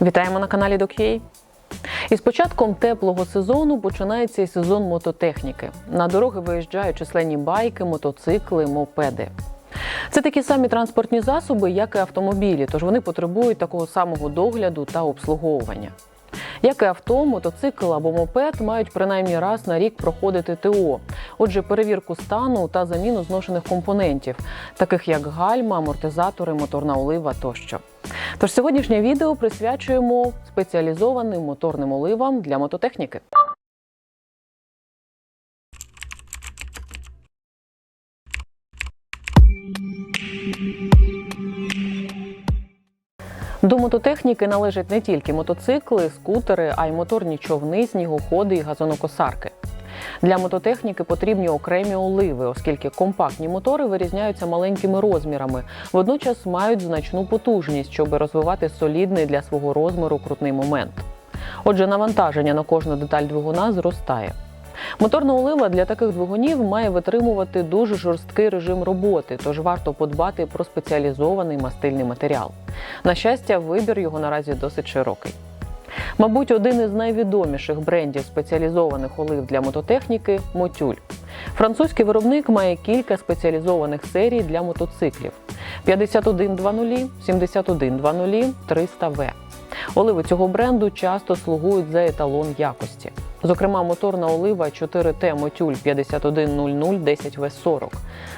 Вітаємо на каналі Док'єй. Із початком теплого сезону починається і сезон мототехніки. На дороги виїжджають численні байки, мотоцикли, мопеди. Це такі самі транспортні засоби, як і автомобілі, тож вони потребують такого самого догляду та обслуговування. Як і авто, мотоцикл або мопед мають принаймні раз на рік проходити ТО, отже, перевірку стану та заміну зношених компонентів, таких як гальма, амортизатори, моторна олива тощо. Тож сьогоднішнє відео присвячуємо спеціалізованим моторним оливам для мототехніки. До мототехніки належать не тільки мотоцикли, скутери, а й моторні човни, снігоходи і газонокосарки. Для мототехніки потрібні окремі оливи, оскільки компактні мотори вирізняються маленькими розмірами, водночас мають значну потужність, щоб розвивати солідний для свого розміру крутний момент. Отже, навантаження на кожну деталь двигуна зростає. Моторна олива для таких двигунів має витримувати дуже жорсткий режим роботи, тож варто подбати про спеціалізований мастильний матеріал. На щастя, вибір його наразі досить широкий. Мабуть, один із найвідоміших брендів спеціалізованих олив для мототехніки Мотюль. Французький виробник має кілька спеціалізованих серій для мотоциклів: 5120, 7120, 300В. Оливи цього бренду часто слугують за еталон якості. Зокрема, моторна олива 4Т Мотюль 5100 10В40.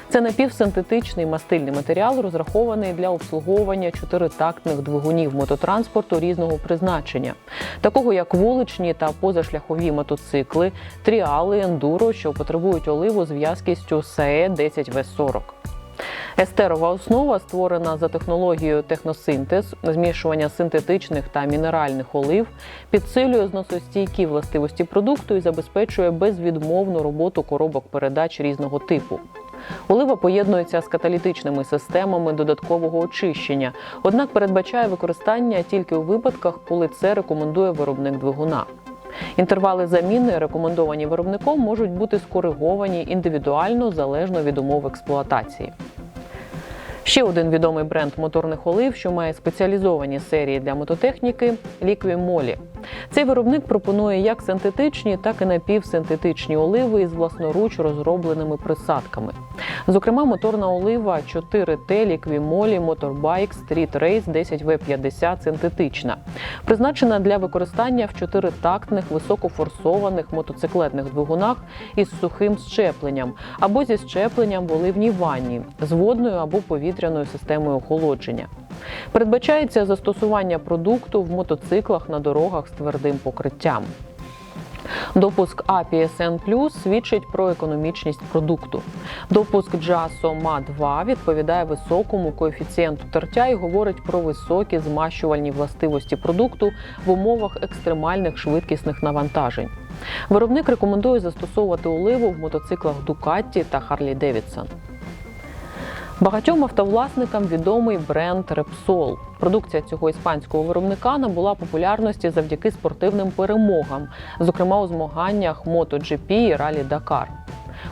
Це напівсинтетичний мастильний матеріал, розрахований для обслуговування чотиритактних двигунів мототранспорту різного призначення, такого як вуличні та позашляхові мотоцикли, тріали, ендуро, що потребують оливу з в'язкістю САЕ 10В40. Естерова основа створена за технологією техносинтез, змішування синтетичних та мінеральних олив, підсилює зносостійкі властивості продукту і забезпечує безвідмовну роботу коробок передач різного типу. Олива поєднується з каталітичними системами додаткового очищення, однак передбачає використання тільки у випадках, коли це рекомендує виробник двигуна. Інтервали заміни, рекомендовані виробником, можуть бути скориговані індивідуально залежно від умов експлуатації. Ще один відомий бренд моторних олив, що має спеціалізовані серії для мототехніки Liqui Цей виробник пропонує як синтетичні, так і напівсинтетичні оливи із власноруч розробленими присадками. Зокрема, моторна олива 4T Liqui Moly Motorbike Street Race 10V50 синтетична, призначена для використання в чотиритактних високофорсованих мотоциклетних двигунах із сухим щепленням або зі щепленням в оливній ванні з водною або повітряною системою охолодження. Передбачається застосування продукту в мотоциклах на дорогах з твердим покриттям. Допуск APSN свідчить про економічність продукту. Допуск JASO MA2 відповідає високому коефіцієнту тертя і говорить про високі змащувальні властивості продукту в умовах екстремальних швидкісних навантажень. Виробник рекомендує застосовувати оливу в мотоциклах Ducati та Harley Davidson. Багатьом автовласникам відомий бренд Repsol. Продукція цього іспанського виробника набула популярності завдяки спортивним перемогам, зокрема у змаганнях MotoGP і Ралі Дакар.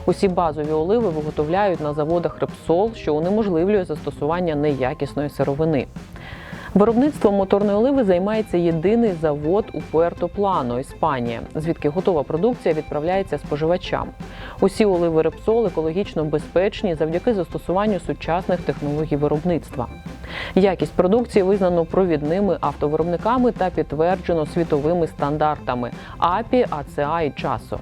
Усі базові оливи виготовляють на заводах Repsol, що унеможливлює застосування неякісної сировини. Виробництвом моторної оливи займається єдиний завод у Пуерто-Плано, Іспанія, звідки готова продукція відправляється споживачам. Усі оливи Репсол екологічно безпечні завдяки застосуванню сучасних технологій виробництва. Якість продукції визнано провідними автовиробниками та підтверджено світовими стандартами АПІ, АЦА і часо.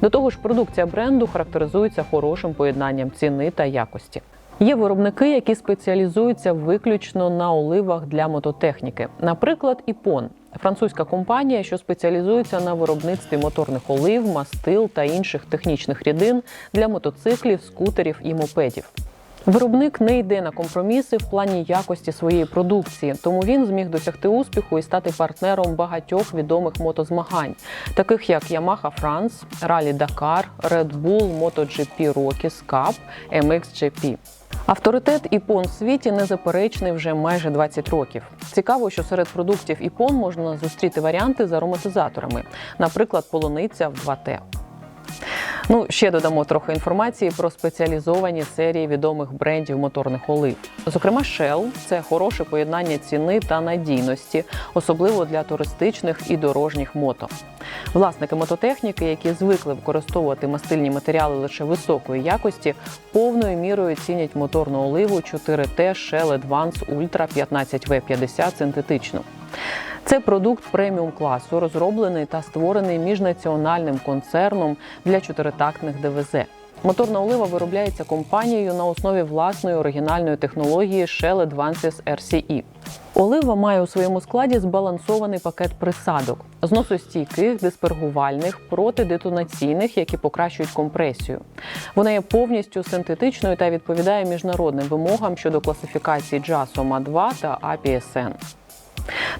До того ж, продукція бренду характеризується хорошим поєднанням ціни та якості. Є виробники, які спеціалізуються виключно на оливах для мототехніки. Наприклад, Іпон французька компанія, що спеціалізується на виробництві моторних олив, мастил та інших технічних рідин для мотоциклів, скутерів і мопедів. Виробник не йде на компроміси в плані якості своєї продукції, тому він зміг досягти успіху і стати партнером багатьох відомих мотозмагань, таких як Yamaha France, Rally Dakar, Red Bull, MotoGP Rockies Cup, MXGP. Авторитет іпон в світі незаперечний вже майже 20 років. Цікаво, що серед продуктів іпон можна зустріти варіанти з ароматизаторами, наприклад, полуниця в 2Т. Ну, ще додамо трохи інформації про спеціалізовані серії відомих брендів моторних олив. Зокрема, Shell – це хороше поєднання ціни та надійності, особливо для туристичних і дорожніх мото. Власники мототехніки, які звикли використовувати мастильні матеріали лише високої якості, повною мірою цінять моторну оливу 4T Shell Advance Ultra 15V50 синтетичну. Це продукт преміум класу, розроблений та створений міжнаціональним концерном для чотиритактних ДВЗ. Моторна олива виробляється компанією на основі власної оригінальної технології Shell Advances RCE. Олива має у своєму складі збалансований пакет присадок, зносостійких, диспергувальних, протидетонаційних, які покращують компресію. Вона є повністю синтетичною та відповідає міжнародним вимогам щодо класифікації JASOMA 2 та APSN.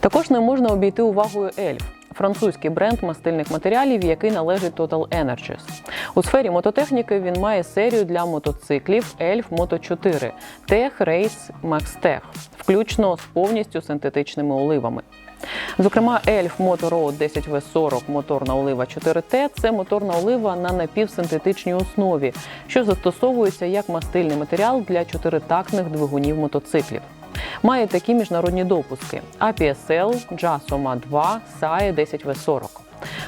Також не можна обійти увагою Ельф. Французький бренд мастильних матеріалів, який належить Total Energies. У сфері мототехніки він має серію для мотоциклів Elf Moto 4 Tech Race Max Tech, включно з повністю синтетичними оливами. Зокрема, Elf Moto Road 10V40 моторна олива 4T – це моторна олива на напівсинтетичній основі, що застосовується як мастильний матеріал для чотиритактних двигунів мотоциклів. Має такі міжнародні допуски: APSL, JASOMA 2, SAE 10V40.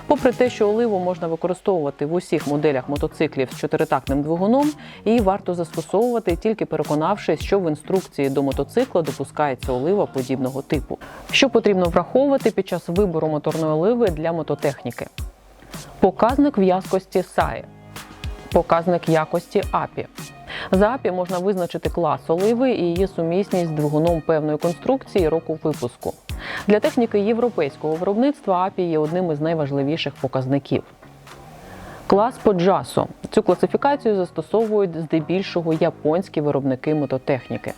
Попри те, що оливу можна використовувати в усіх моделях мотоциклів з чотиритактним двигуном, її варто застосовувати тільки переконавшись, що в інструкції до мотоцикла допускається олива подібного типу. Що потрібно враховувати під час вибору моторної оливи для мототехніки? Показник в'язкості SAE, показник якості API. За API можна визначити клас оливи і її сумісність з двигуном певної конструкції року випуску. Для техніки європейського виробництва API є одним із найважливіших показників. Клас по джасу. Цю класифікацію застосовують здебільшого японські виробники мототехніки.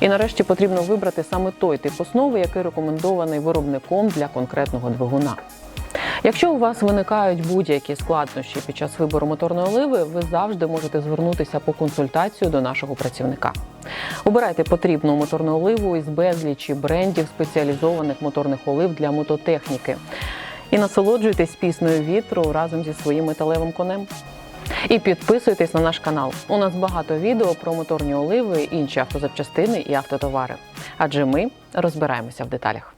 І нарешті потрібно вибрати саме той тип основи, який рекомендований виробником для конкретного двигуна. Якщо у вас виникають будь-які складнощі під час вибору моторної оливи, ви завжди можете звернутися по консультацію до нашого працівника. Обирайте потрібну моторну оливу із безлічі брендів спеціалізованих моторних олив для мототехніки і насолоджуйтесь піснею вітру разом зі своїм металевим конем. І підписуйтесь на наш канал. У нас багато відео про моторні оливи, інші автозапчастини і автотовари. Адже ми розбираємося в деталях.